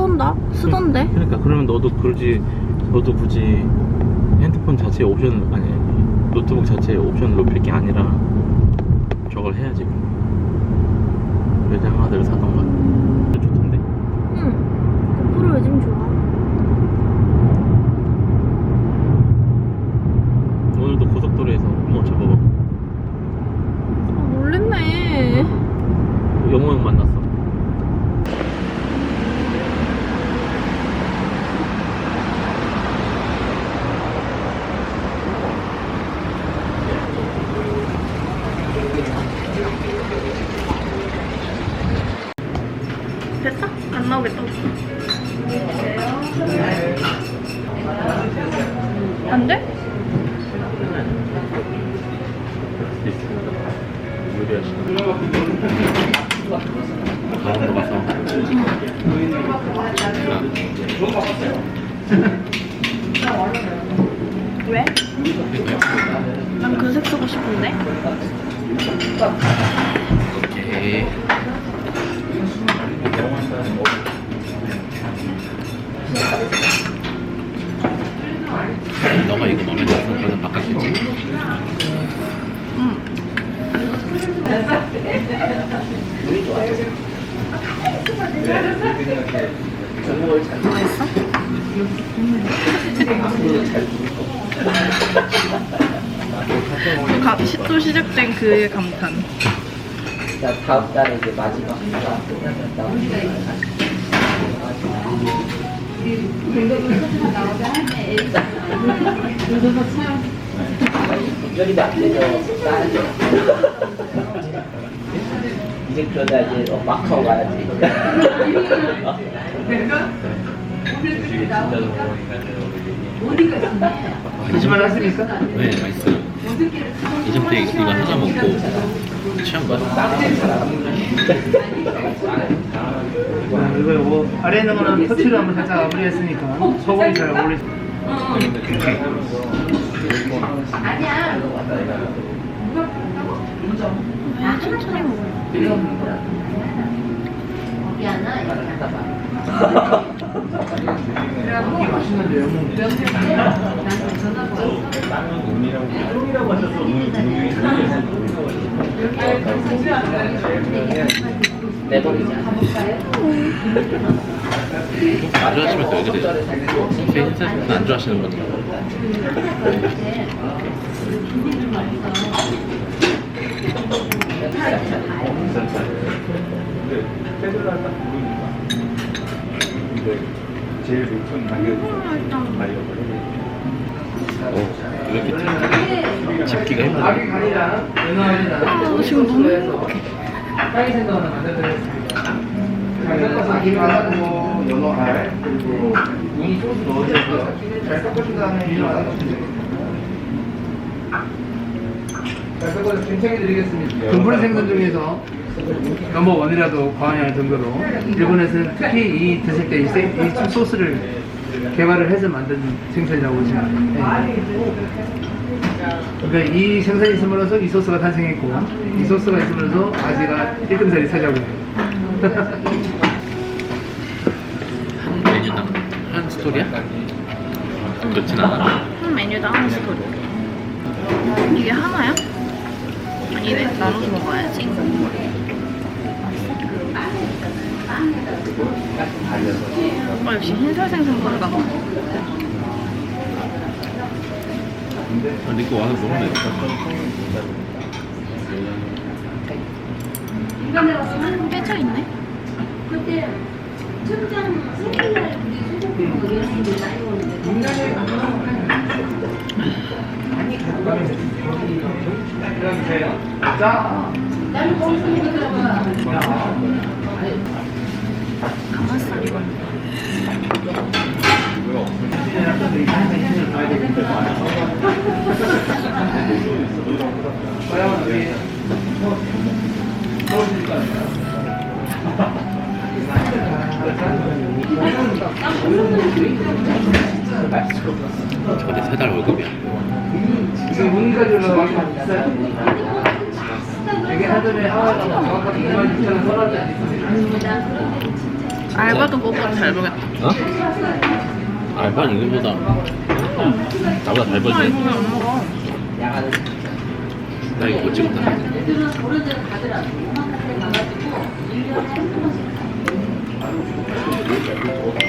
쓰던다. 쓰던데. 그러니까 그러면 너도 그러지 너도 굳이 핸드폰 자체에 옵션 아니 노트북 자체에 옵션 높일 게 아니라 저걸 해야지 외장 하나를 사던가 좋던데 응. 고프로 요즘 좋아. 오늘도 고속도로에서 어머 저거 아, 놀랬네. 영호 형 만났어 오케이 너가 이거 마음에 들어서 그러면 바꿨겠지? 응. 맛있어? 가, 시, 또 시작된 그의 감탄. 자, 다음 달에 이제 마지막. 이제 그러다 이제 어, 마카오 가야지. 드시면 하십니까? 네 맛있어요 이제부터 이거 하나 먹고 취한 거야 자, 이거 요거 아래 있는 거는 터치를 한번 살짝 마무리했으니까 소금이 잘 어울리. 아, 천천히 먹어. 이게 맛있는데요. 뭐. 내버리자. 안 좋아하시면 왜 그래요? 페인트는 안 좋아하시는 분들 제일 높은 가격이 오 이렇게 가리랑 연어합니다. 아, 지금 너무 행복해. 생각하는 만들어드렸습니다. 잘 섞어서 아기 가고 연어 알 그리고 우니 소스 넣어주고요. 잘 섞어준 다음에 연어 됩니다. 잘 섞어서 김청해 드리겠습니다. 금분 생선 중에서 넘버 원이라도 과언이 아닐 정도로 일본에서는 특히 이 드실 때이 소스를 개발을 해서 만든 생선이라고 보시면 돼요. 그러니까 이 생선이 있음으로써 이 소스가 탄생했고 이 소스가 있음으로써 아지가 1등자리 차지하고 있는 한 메뉴당 한 스토리야? 그렇진 않아 한 메뉴당 한 스토리. 이게 하나야? 아니네. 나눠서 먹어야지. 아, 역시 흰살 생선보다 아, 니거 와서 먹으면 되겠다 깨져 있네. 자 가마살이가. 저게 세달 월급이야 지금 문까지 올라가면 비싸요 이게 하전에 하와가 정확하게 2만 6천 원 써놨지 않습니까? 알바도 뽑아도 잘 보겠다. 어? 알바는 이거보다 나보다 잘 아, 벌지 이거 안 먹어. 야간은 나 이거 못 찍었다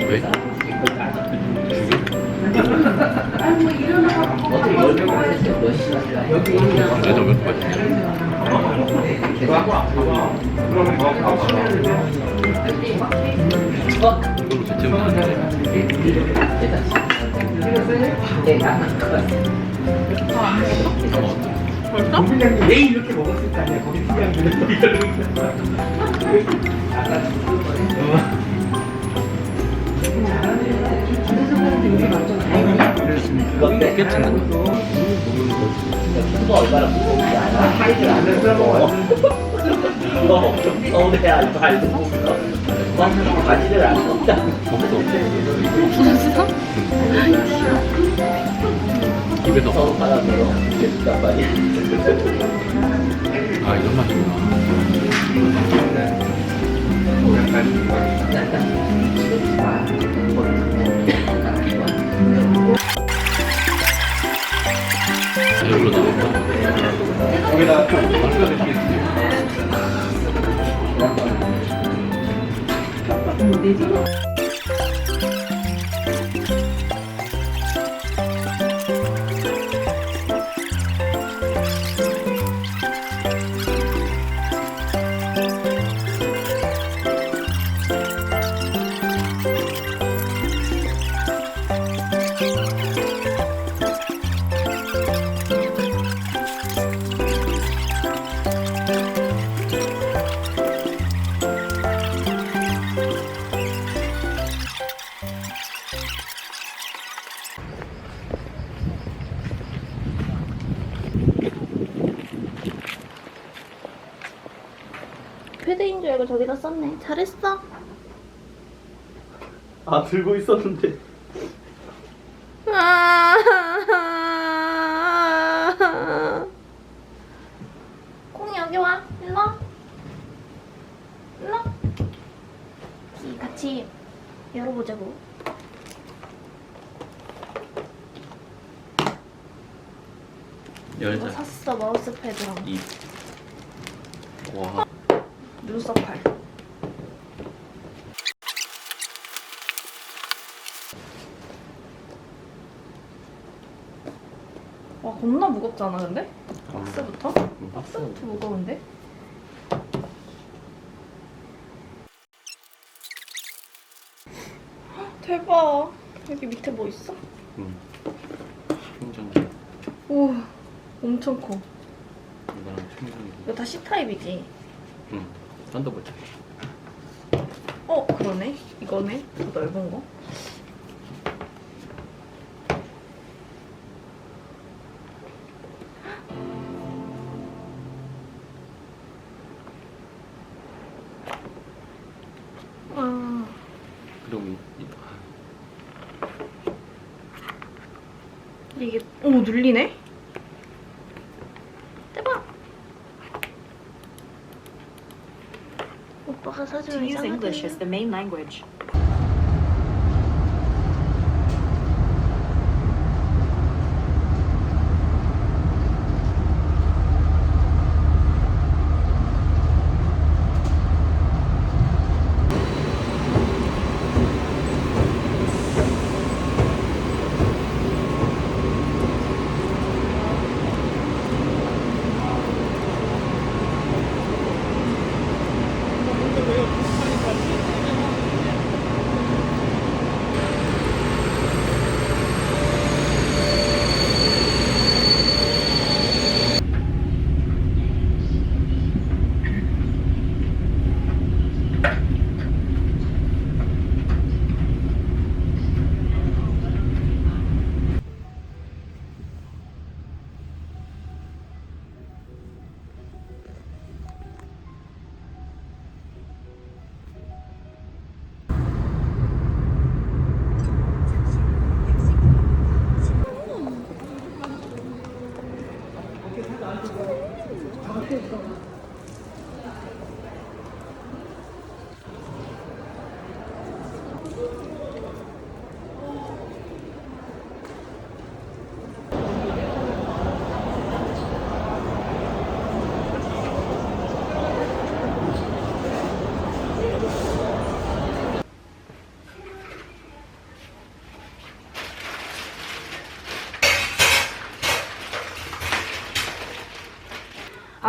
왜? 내가 몇 번이야? 이걸로 대체하면 되는데 네, 벌써? 왜 이렇게 먹었을 거 아니야? 거기 특이한 그렇습니다. 이거 몇 찍는 거가 얼마나 무거운지 알아? 하이를 안 해서 너 엄청 서울에 알바도 보면 막 바지를 안 썼다. 없어 없어? 입에서 됐단 말이야. 아 이런 맛이구나 나온다 거기다 박수가 드시겠습니다. 저기다 썼네. 잘했어. 아 들고 있었는데 콩이 여기 와. 일로 와. 일로. 이 같이 열어보자고. 이거 열자 샀어 마우스 패드랑 이와 눈썹 팔. 와 겁나 무겁지 않아 근데? 박스부터? 박스부터 무거운데? 헉, 대박 여기 밑에 뭐 있어? 응 충전기 오 엄청 커 이거랑 충전기 이거 다 C타입이지? 응 썬더볼트 어 그러네. 이거네. 더 넓은 거. 아, 그리고 이, 이, 이게 오 눌리네 use English as the main language.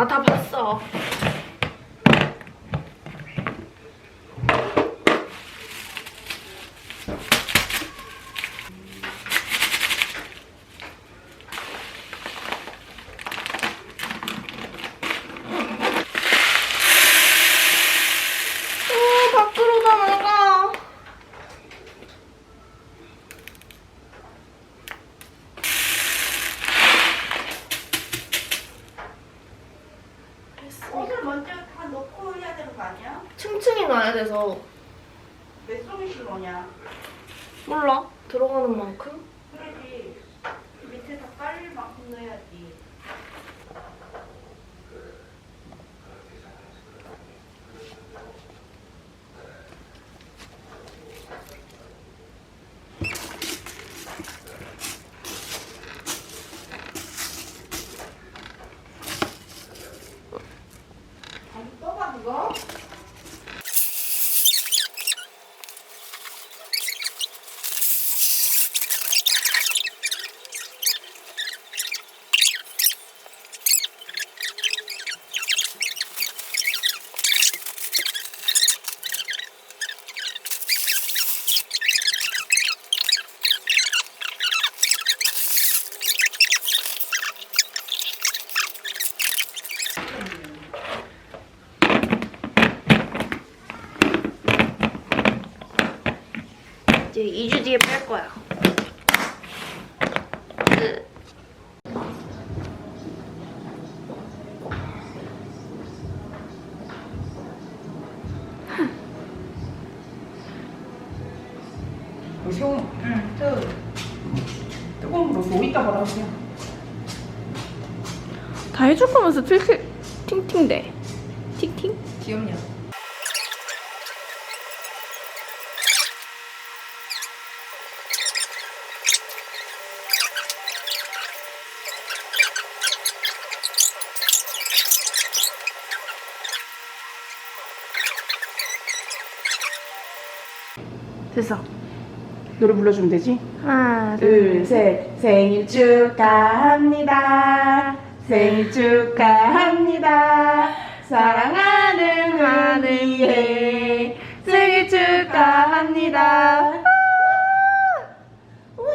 아, 다 봤어. 어, 밖으로 다 나가. 옷을 먼저 다 넣고 해야 되는 거 아니야? 층층이 놔야 돼서 몇 송이씩 넣냐? 몰라 들어가는 만큼 그러지. 밑에 다 깔릴 만큼 넣어야지. 아니, 떠봐 그거? 이제 2주 뒤에 뺄 거야. 응. 뜨거운 뭐 이따. 다 해줄 거면서 틸틸 팅팅대. 됐어. 노래 불러주면 되지? 하나, 둘, 셋. 생일 축하합니다. 생일 축하합니다. 사랑하는 하늘에 생일 축하합니다. 와!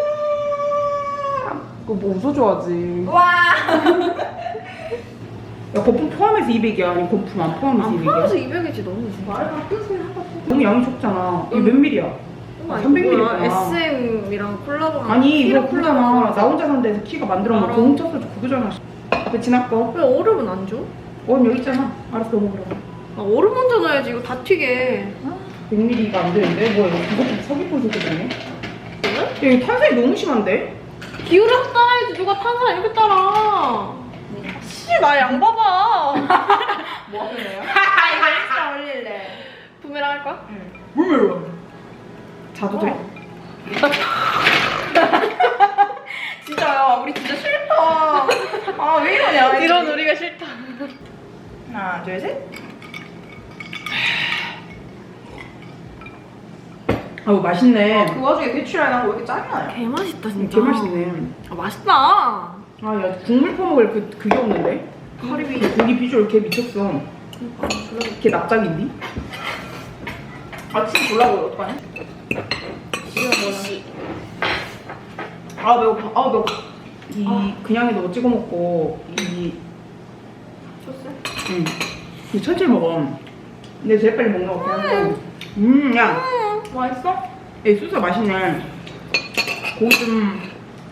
그거 뭐 웃어줘야지. 와! 야, 거품 포함해서 200이야. 아니면 거품 안 포함해서 200이야? 포함해서 200이지 너무 좋아. 너무 양이 적잖아. 이게 몇 밀이야? 300ml 구나. SM이랑 콜라보랑 아니 이거 콜라보랑 나 혼자 산 데 서 키가 만들어 놓은 알아. 거 훔쳤어 그거잖아 그 지나 거 왜 얼음은 안 줘? 원 여기 있잖아 알았어 먹으라고 아, 얼음 먼저 넣어야지 이거 다 튀게. 100ml가 안 되는데 뭐야 이거 이것도 서귀포 소주잖아 여기 탄산이 너무 심한데? 기울여서 따라야지 누가 탄산 이렇게 따라. 씨나 양 봐봐. 뭐 하는 거야? 인스타 올릴래. 부메랑 할까? 물 자도 돼? 진짜야 우리 진짜 싫다 아 왜 이러냐 이런 우리가 싫다. 하나 둘 셋 아우 맛있네 그 와중에 대추를 나고 왜 이렇게 짜증 나요? 개 맛있다 진짜. 개 맛있네 아 맛있다. 아, 야, 국물 퍼먹을 그, 그게 없는데? 카리비 고기 비주얼 개 미쳤어. 걔 납작인디? 아침 졸라고 어떡하냐? 아, 매워. 아, 매워. 이, 그냥 해도 찍어 먹고, 이. 소스? 응. 이 천천히 먹어. 근데 제일 빨리 먹는 거 그냥. 음, 야. 맛있어? 예, 소스 맛있네. 고기 좀,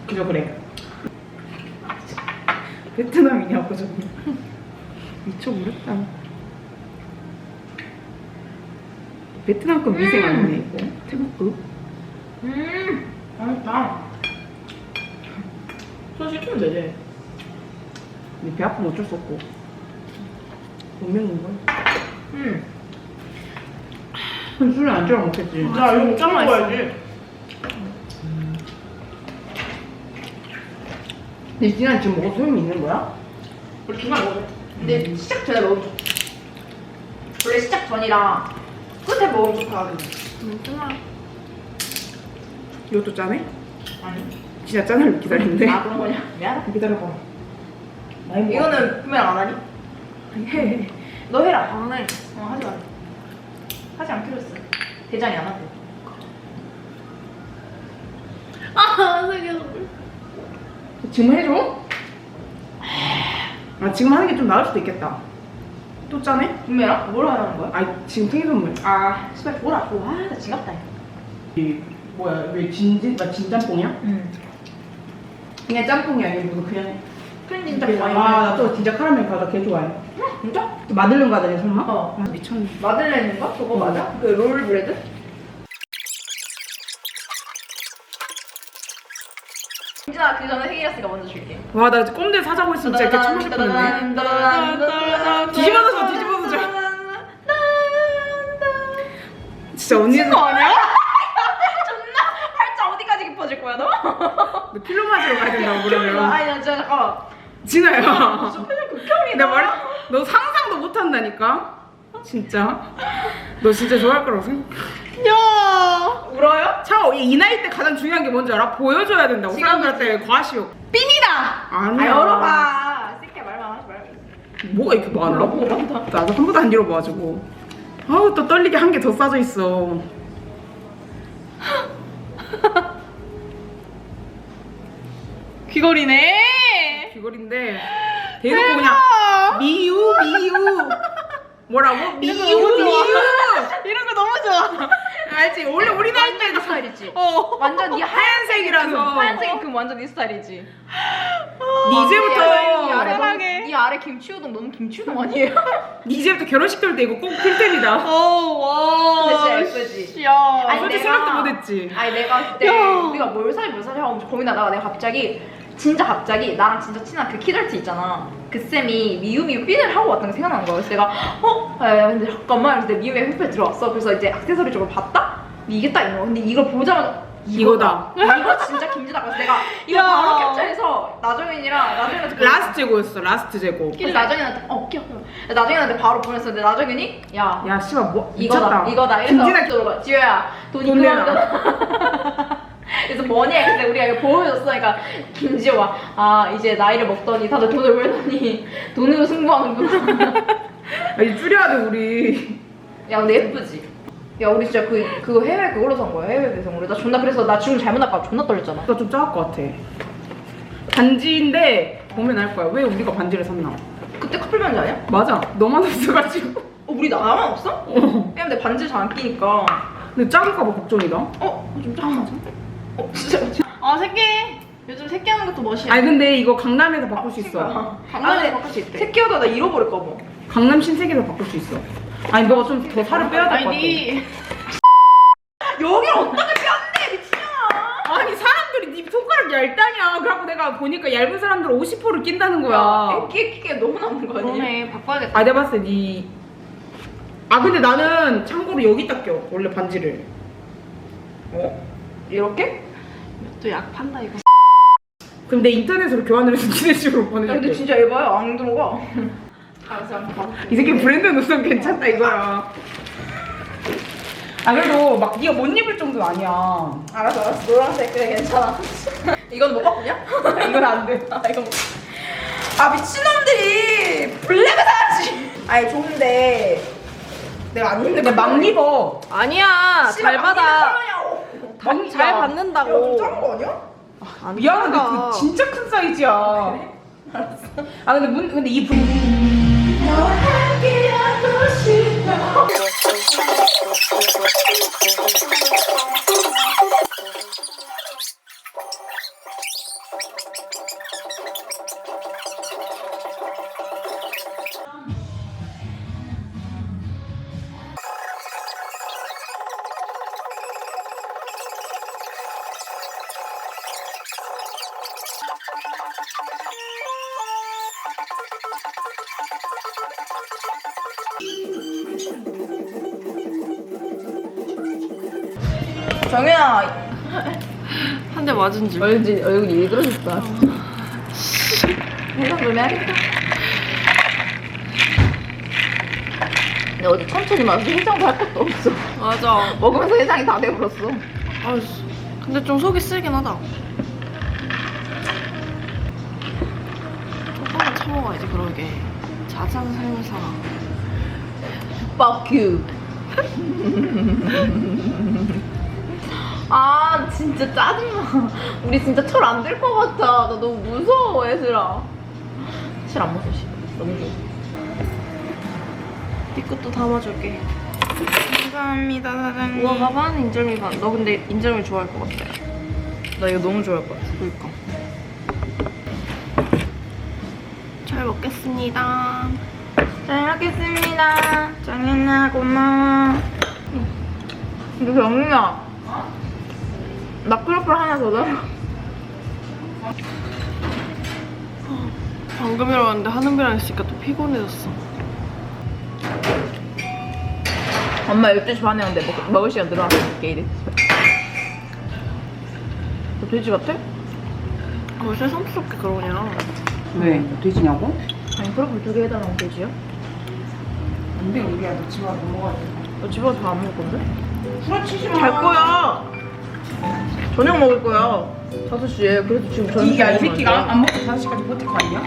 그저 그래. 베트남이냐고 저기 미쳐버렸다 베트남급 위생 아니네 이거? 태국급 음 맛있다. 손 씻으면 되지. 근데 배 아프면 어쩔 수 없고. 못 먹는 거야 음 술을 안 찍어 먹겠지. 아, 진짜 맛있어. 근데 진아 지금 먹어도 소용이 있는 거야? 우리 중간 먹어. 근데 시작 전에 좋 원래 시작 전이 랑 끝에 먹으면. 음, 좋아. 이것도 짜네? 아니. 진짜 짠을 기다리는데 아 그런 거냐? 미안. 기다려봐. 이거는 구매를 안 하니? 해. 너 해라. 안 해. 어 하지 마. 하지 않기로 했어. 대장이 안 하고. 아, 세계 지금 해줘? 아 지금 하는 게 좀 나을 수도 있겠다. 또 짜네? 분명히 뭘 하라는 거야? 아 지금 생일 선물. 아 씨발 줘라 줘. 아 나 지갑다. 이 뭐야 왜 진진 나 진짬뽕이야? 응. 그냥 짬뽕이 아니고 그냥. 크림 진짜 좋아해. 아나또 진짜 카라멜 과자 개 좋아해. 진짜? 또 마들렌 과자네 설마? 어. 아, 미쳤네. 마들렌인가? 그거 맞아? 그 롤 브레드? 민진아 그 전에 생일이었으니까 먼저 줄게. 와 나 꼼들 사자고 했으면 진짜 이렇게 쳐맞을 뻔했네. 뒤집어서 줘, 뒤집어서 줘. 진짜 언니는 거 아니야? 존나 팔자 어디까지 깊어질 거야 너? 너 필로 맞으러 가야 된다고 그러면. 아니 나 진짜. 진아야. 저 표정 극혐이다. 너 상상도 못 한다니까? 진짜. 너 진짜 좋아할 거라고 생각. 야 울어요? 차, 이, 이 나이 때 가장 중요한 게 뭔지 알아? 보여줘야 된다고. 지금 사람들한테 과시욕. 삐니다. 아니야. 아 열어봐. 새끼야 말만 하지 말고. 뭐가 이렇게 많아? 나도 한 번도 안 열어봐가지고. 아우, 또 떨리게 한 개 더 싸져 있어. 귀걸이네. 귀걸인데. 대놓고 그냥. 미유, 미유. 뭐라고? 미유. 미유. 이런 거 너무 좋아. 알지? 원래 우리 나이 때는 스타일이지. 어. 완전 네 하얀색이라서. 하얀색이 그 완전 네 스타일이지. 니 이제부터 이 아래 사랑해. 너무- 이 아래 김치우동 너무 김치우동 아니에요? 니 이제부터 결혼식 때때 이거 꼭 필템이다. 어, 와. 그치, 예쁘지? 야. 아니, 솔직히 내가- 생각도 못했지. 아니 내가 그때 야. 우리가 뭘 사야 뭘 사야 하고 고민하다가 내가 갑자기 진짜 갑자기 나랑 진짜 친한 그 키덜트 있잖아 그 쌤이 미유미유 핀을 하고 왔던 게 생각나는 거야 그래서 내가 어? 야 근데 잠깐만 내가 미유미유 휘페 들어왔어 그래서 이제 액세서리 쪽을 봤다? 근데 이게 딱 이거 근데 이걸 보자마자 이거다. 이거 진짜 김지다 그래서 내가 이거 야. 바로 캡처해서 나정현이랑 나정현한테 보냈어. 라스트 재고였어, 라스트 재고. 그래서 나정현한테 어 끼워 나정현한테 바로 보냈었는데 나정현이 야 야, 씨발, 뭐, 이거다 미쳤다. 이거다 김진아 이래서 물어봐 지효야 돈이 돈 내놔. 그만하다 그래서 뭐냐 근데 우리가 이거 보여줬어 그러니까 김지효가 아 이제 나이를 먹더니 다들 돈을 벌더니 돈으로 승부하는구나 아니, 줄여야 돼, 우리. 야 근데 예쁘지 야 우리 진짜 그 그거 해외 그걸로 산 거야 해외 배송으로 나 존나 그래서 나 지금 잘못 나까 존나 떨렸잖아 나 좀 작을 것 같아. 반지인데, 보면 알 거야. 왜 우리가 반지를 샀나? 그때 커플 반지 아니야? 맞아. 너만 없어가지고. 어 우리 나만 없어? 어. 왜냐면 내 반지 잘 안 끼니까 근데 작을까 봐 걱정이다. 어? 좀 작아 어 진짜 아, 새끼. 요즘 새끼 하는 것도 멋이야. 아니, 근데 이거 강남에서 바꿀 수 있어. 강남에 바꿀 수 있대. 새끼하다 나 잃어버릴까 봐 강남 신세계에서 바꿀 수 있어. 아니, 너가 좀 더 살을 빼야 될 것 같아. 아니, 니. 여기 어떻게 뺐네 미친년아 아니, 사람들이 네 손가락 얇다냐. 그래갖고 내가 보니까 얇은 사람들 50%를 낀다는 거야. 애기 끼게 너무 남은 거 아니야? 그러네. 바꿔야겠다. 아, 내가 봤을 때 네. 아, 근데 나는 참고로 여기 딱 껴. 원래 반지를. 어? 이렇게? 또 약 판다, 이거. 그럼 내 인터넷으로 교환을 해서 니네 집으로 야, 근데 보내줄게. 진짜 에바야 안 들어가 알았어 이 새끼 브랜드 노선 괜찮다 이거야. 아 그래도 막 네가 못 입을 정도는 아니야. 알았어 알았어 노란색 그래 괜찮아 이건 못 바꾸냐? 이건 안 돼. 아 이거 못... 아 미친놈들이 블랙을 사야지 아니 좋은데 내가 안 입는 근데 막 입어. 아니야. 잘 받아. 막잘 야, 받는다고. 작은 거 아니야? 안 미안한데 작아. 그 진짜 큰 사이즈야. 아 근데 문 근데 이 분. 정현아 한 대 맞은 줄. 얼굴 얼굴 일그러졌다 좀 해야겠다 근데 어디 천천히 마서 해장도 할 것도 없어 맞아. 먹으면서 해장이 다 돼버렸어 아, 근데 좀 속이 쓰긴 하다. 조금만 참아가야지, 그러게. 자장 삶을 살아. Fuck you. 아 진짜 짜증나. 우리 진짜 철안들것 같아. 나 너무 무서워 얘들아. 실안 먹어 씨. 너무 좋아. 네 것도 담아줄게. 감사합니다 사장님. 우와 반 인절미 반. 너 근데 인절미 좋아할 것 같아. 나 이거 너무 좋아할 것 같아. 그니까. 잘 먹겠습니다. 잘 먹겠습니다. 정연아 고마워. 근데 정민아, 나 크로플 하나 더 줘. 방금 일어났는데 하늘비랑 있으니까 또 피곤해졌어. 엄마 12시 반에 오는데 먹, 먹을 시간 들어왔어, 게이드. 너 돼지 같아? 왜 새삼스럽게 그러냐. 왜? 돼지냐고? 아니, 크로플 두 개 해달라고 돼지야? 안돼 우리야 너 집에 와서 뭐 먹어야 돼. 너 집에 와서 안 먹을 건데? 후려치지 마. 갈 거야! 저녁 먹을 거야. 5시에. 그래도 지금 저녁 이야 이 먹으면 안 새끼가 안 먹고 5시까지 버틸 거 아니야?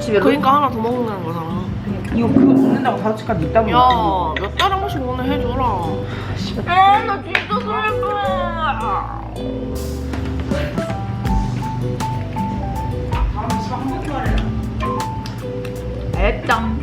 집에 그러니까 하나 더 먹는다는 거잖아. 그러니까. 이거 그거 먹는다고 5시까지 있다 보면 야, 몇 달에 한 번씩 먹는 해줘라. 아, 나 진짜 슬퍼. 다음 시간 한번 말해. 애짱.